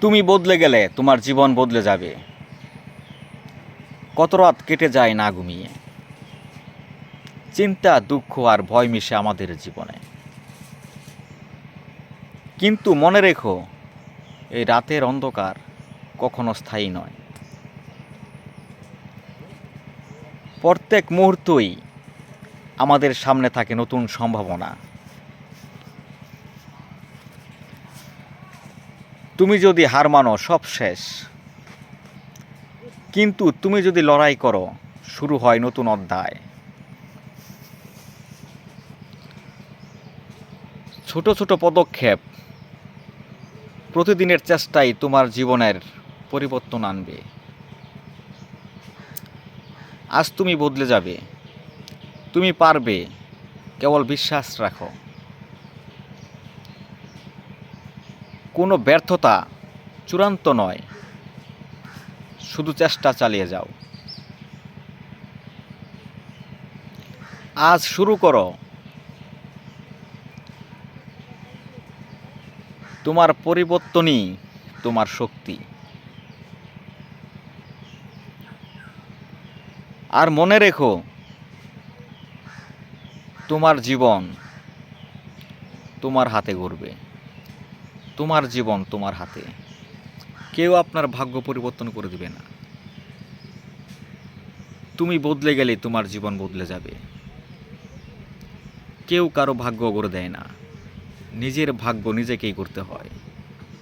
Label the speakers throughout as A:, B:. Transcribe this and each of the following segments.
A: তুমি বদলে গেলে তোমার জীবন বদলে যাবে। কত রাত কেটে যায় না ঘুমিয়ে। চিন্তা, দুঃখ আর ভয় মিশে আমাদের জীবনে। কিন্তু মনে রেখো, এই রাতের অন্ধকার কখনো স্থায়ী নয়। প্রত্যেক মুহূর্তই আমাদের সামনে থাকে নতুন সম্ভাবনা। তুমি যদি হার মানো, সব শেষ। কিন্তু তুমি যদি লড়াই করো, শুরু হয় নতুন অধ্যায়। ছোট ছোট পদক্ষেপ প্রতিদিনের চেষ্টাই তোমার জীবনের পরিবর্তন আনবে। আজ তুমি বদলে যাবে। তুমি পারবে। কেবল বিশ্বাস রাখো। কোনো ব্যর্থতা চূড়ান্ত নয়। শুধু চেষ্টা চালিয়ে যাও। আজ শুরু করো। তোমার পরিবর্তনই তোমার শক্তি। আর মনে রেখো, তোমার জীবন তোমার হাতে গড়বে তোমার জীবন তোমার হাতে। কেউ আপনার ভাগ্য পরিবর্তন করে দিবে না। তুমি বদলে গেলে তোমার জীবন বদলে যাবে। কেউ কারও ভাগ্য গড়ে দেয় না। নিজের ভাগ্য নিজেকেই করতে হয়।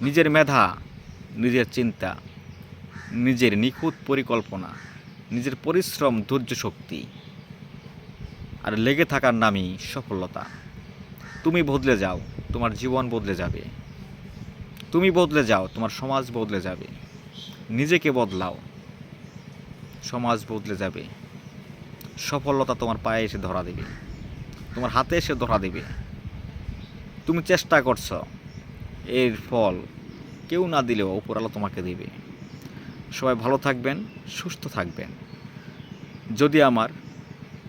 A: নিজের মেধা, নিজের চিন্তা, নিজের নিখুঁত পরিকল্পনা, নিজের পরিশ্রম, ধৈর্য শক্তি আর লেগে থাকার নামই সফলতা। তুমি বদলে যাও, তোমার জীবন বদলে যাবে। তুমি বদলে যাও, তোমার সমাজ বদলে যাবে। নিজেকে বদলাও। সমাজ বদলে যাবে। সফলতা তোমার পায়ে এসে ধরা দেবে। তোমার হাতে এসে ধরা দেবে। তুমি চেষ্টা করছ এর ফল কেউ না দিলেও উপরালা তোমাকে দেবে। সবাই ভালো থাকবেন, সুস্থ থাকবেন। যদি আমার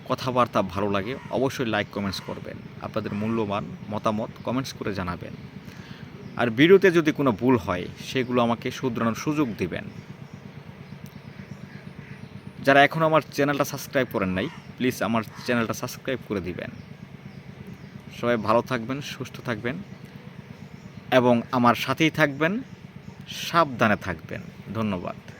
A: কথাবার্তা ভালো লাগে, অবশ্যই লাইক কমেন্টস করবেন। আপনাদের মূল্যবান মতামত কমেন্টস করে জানাবেন। আর ভিডিওতে যদি কোনো ভুল হয়, সেগুলো আমাকে শুধরানোর সুযোগ দিবেন। যারা এখন আমার চ্যানেলটা সাবস্ক্রাইব করেন নাই, প্লিজ আমার চ্যানেলটা সাবস্ক্রাইব করে দিবেন। সবাই ভালো থাকবেন, সুস্থ থাকবেন, এবং আমার সাথেই থাকবেন, সাবধানে থাকবেন। ধন্যবাদ।